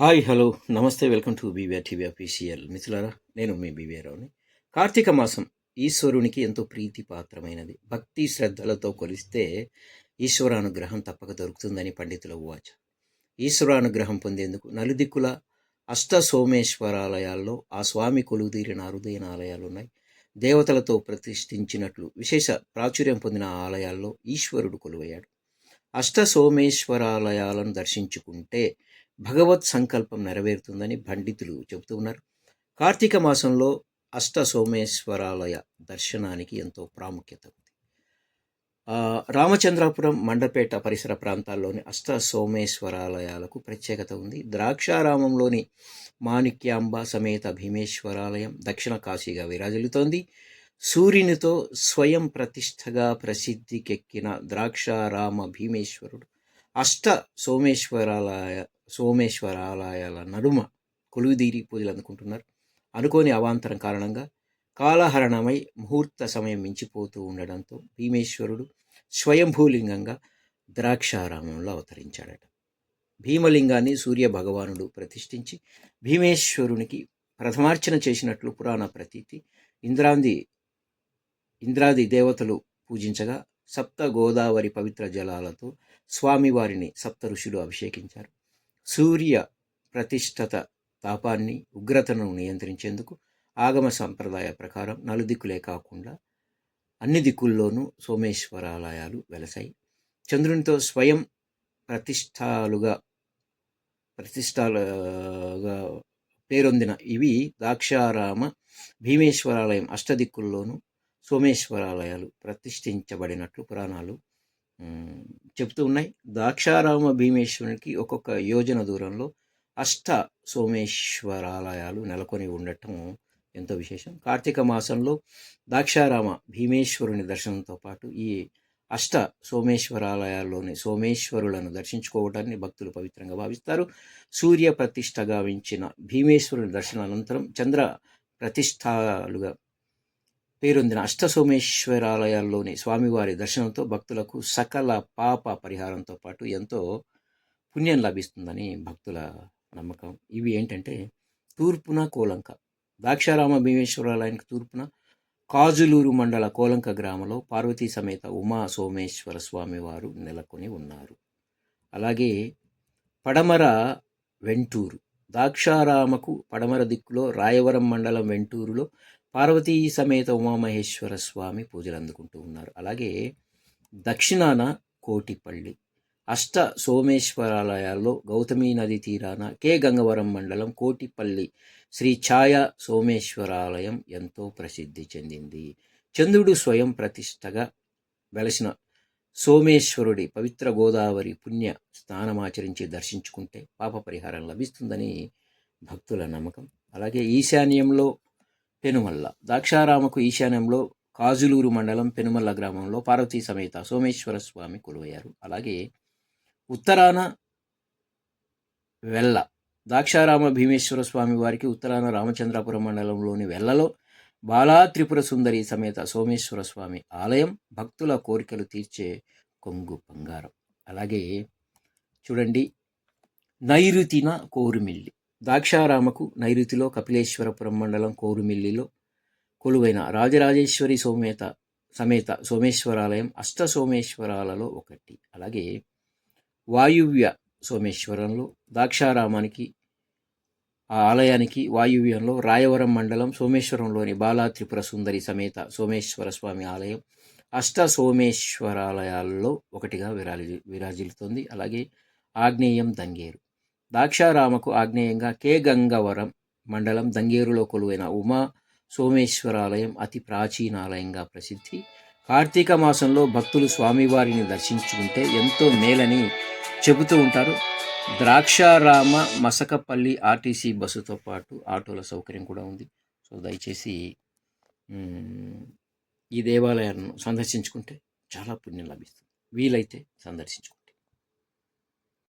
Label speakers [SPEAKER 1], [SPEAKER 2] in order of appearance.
[SPEAKER 1] Hi hello నమస్తే welcome to BVR TV official మిథులారా నేను మీ బీవీఆర్ని రావుని కార్తీక మాసం ఈశ్వరునికి ఎంతో ప్రీతిపాత్రమైనది. భక్తి శ్రద్ధలతో కొలిస్తే ఈశ్వరానుగ్రహం తప్పక దొరుకుతుందని పండితుల ఉవాచ ఈశ్వరానుగ్రహం పొందేందుకు నలుదిక్కుల అష్ట సోమేశ్వరాలయాల్లో ఆ స్వామి కొలువుదీరిన అరుదైన ఆలయాలు ఉన్నాయి దేవతలతో ప్రతిష్ఠించినట్లు విశేష ప్రాచుర్యం పొందిన ఆలయాల్లో ఈశ్వరుడు కొలువయ్యాడు. అష్ట సోమేశ్వరాలయాలను దర్శించుకుంటే భగవత్ సంకల్పం నెరవేరుతుందని పండితులు చెబుతూ ఉన్నారు. కార్తీక మాసంలో అష్ట సోమేశ్వరాలయ దర్శనానికి ఎంతో ప్రాముఖ్యత ఉంది. రామచంద్రాపురం మండపేట పరిసర ప్రాంతాల్లోని అష్ట సోమేశ్వరాలయాలకు ప్రత్యేకత ఉంది. ద్రాక్షారామంలోని మాణిక్యాంబ సమేత భీమేశ్వరాలయం దక్షిణ కాశీగా విరాజిల్లుతోంది. సూర్యునితో స్వయం ప్రతిష్టగా ప్రసిద్ధికెక్కిన ద్రాక్షారామ భీమేశ్వరుడు అష్ట సోమేశ్వరాలయ సోమేశ్వర ఆలయాల నడుమ కొలువుదీరి పూజలు అందుకుంటున్నారు. అనుకోని అవాంతరం కారణంగా కాలహరణమై ముహూర్త సమయం మించిపోతూ ఉండడంతో భీమేశ్వరుడు స్వయంభూలింగంగా ద్రాక్షారామంలో అవతరించాడట. భీమలింగాన్ని సూర్య భగవానుడు ప్రతిష్ఠించి భీమేశ్వరునికి ప్రథమార్చన చేసినట్లు పురాణ ప్రతీతి ఇంద్రాంది ఇంద్రాది దేవతలు పూజించగా సప్త గోదావరి పవిత్ర జలాలతో స్వామివారిని సప్త ఋషులు అభిషేకించారు. సూర్య ప్రతిష్టత తాపాన్ని ఉగ్రతను నియంత్రించేందుకు ఆగమ సంప్రదాయ ప్రకారం నలుదిక్కులే కాకుండా అన్ని దిక్కుల్లోనూ సోమేశ్వరాలయాలు వెలసాయి. చంద్రునితో స్వయం ప్రతిష్టాలుగా ప్రతిష్టాలుగా పేరొందిన ఇవి దాక్షారామ భీమేశ్వరాలయం అష్టదిక్కుల్లోనూ సోమేశ్వరాలయాలు ప్రతిష్ఠించబడినట్లు పురాణాలు చెప్తూ ఉన్నాయి. ద్రాక్షారామ భీమేశ్వరునికి ఒక్కొక్క యోజన దూరంలో అష్ట సోమేశ్వరాలయాలు నెలకొని ఉండటం ఎంతో విశేషం. కార్తీక మాసంలో దాక్షారామ భీమేశ్వరుని దర్శనంతో పాటు ఈ అష్ట సోమేశ్వరాలయాల్లోని సోమేశ్వరులను దర్శించుకోవడాన్ని భక్తులు పవిత్రంగా భావిస్తారు. సూర్య ప్రతిష్ట గావించిన భీమేశ్వరుని దర్శనానంతరం చంద్ర ప్రతిష్టాలుగా పేరొందిన అష్టసోమేశ్వరాలయాల్లోని స్వామివారి దర్శనంతో భక్తులకు సకల పాప పరిహారంతో పాటు ఎంతో పుణ్యం లభిస్తుందని భక్తుల నమ్మకం. ఇవి ఏంటంటే తూర్పున కోలంక దాక్షారామ భీమేశ్వరాలయానికి తూర్పున కాజులూరు మండల కోలంక గ్రామంలో పార్వతీ సమేత ఉమా సోమేశ్వర స్వామివారు నెలకొని ఉన్నారు. అలాగే పడమర వెంటూరు దాక్షారామకు పడమర దిక్కులో రాయవరం మండలం వెంటూరులో పార్వతీ సమేత ఉమామహేశ్వర స్వామి పూజలు అందుకుంటూ ఉన్నారు. అలాగే దక్షిణాన కోటిపల్లి అష్ట సోమేశ్వరాలయాల్లో గౌతమి నది తీరాన కే గంగవరం మండలం కోటిపల్లి శ్రీ ఛాయ సోమేశ్వరాలయం ఎంతో ప్రసిద్ధి చెందింది. చంద్రుడు స్వయం ప్రతిష్టగా వెలసిన సోమేశ్వరుడి పవిత్ర గోదావరి పుణ్య స్నానమాచరించి దర్శించుకుంటే పాప పరిహారం లభిస్తుందని భక్తుల నమ్మకం. అలాగే ఈశాన్యంలో పెనుమల్ల దాక్షారామకు ఈశాన్యంలో కాజులూరు మండలం పెనుమల్ల గ్రామంలో పార్వతీ సమేత సోమేశ్వర స్వామి కొలువయ్యారు. అలాగే ఉత్తరాన వెల్ల దాక్షారామ భీమేశ్వర స్వామి వారికి ఉత్తరాన రామచంద్రాపురం మండలంలోని వెల్లలో బాలా త్రిపుర సుందరి సమేత సోమేశ్వర స్వామి ఆలయం భక్తుల కోరికలు తీర్చే కొంగు బంగారం. అలాగే చూడండి నైరుతిన కోరుమిల్లి. దాక్షారామకు నైరుతిలో కపిలేశ్వరపురం మండలం కోరుమిల్లిలో కొలువైన రాజరాజేశ్వరి సోమేత సమేత సోమేశ్వరాలయం అష్ట సోమేశ్వరాలలో ఒకటి. అలాగే వాయువ్య సోమేశ్వరంలో దాక్షారామానికి ఆ ఆలయానికి వాయువ్యంలో రాయవరం మండలం సోమేశ్వరంలోని బాలా త్రిపుర సుందరి సమేత సోమేశ్వర స్వామి ఆలయం అష్ట సోమేశ్వరాలయాల్లో ఒకటిగా విరాజి విరాజిల్లుతుంది. అలాగే ఆగ్నేయం దంగేరు. దాక్షారామకు ఆగ్నేయంగా కే గంగవరం మండలం దంగేరులో కొలువైన ఉమా సోమేశ్వరాలయం అతి ప్రాచీన ఆలయంగా ప్రసిద్ధి. కార్తీక మాసంలో భక్తులు స్వామివారిని దర్శించుకుంటే ఎంతో మేలని చెబుతూ ఉంటారు. ద్రాక్షారామ మసకపల్లి ఆర్టీసీ బస్సుతో పాటు ఆటోల సౌకర్యం కూడా ఉంది. సో దయచేసి ఈ దేవాలయాన్ని సందర్శించుకుంటే చాలా పుణ్యం లభిస్తుంది. వీలైతే సందర్శించుకుంటారు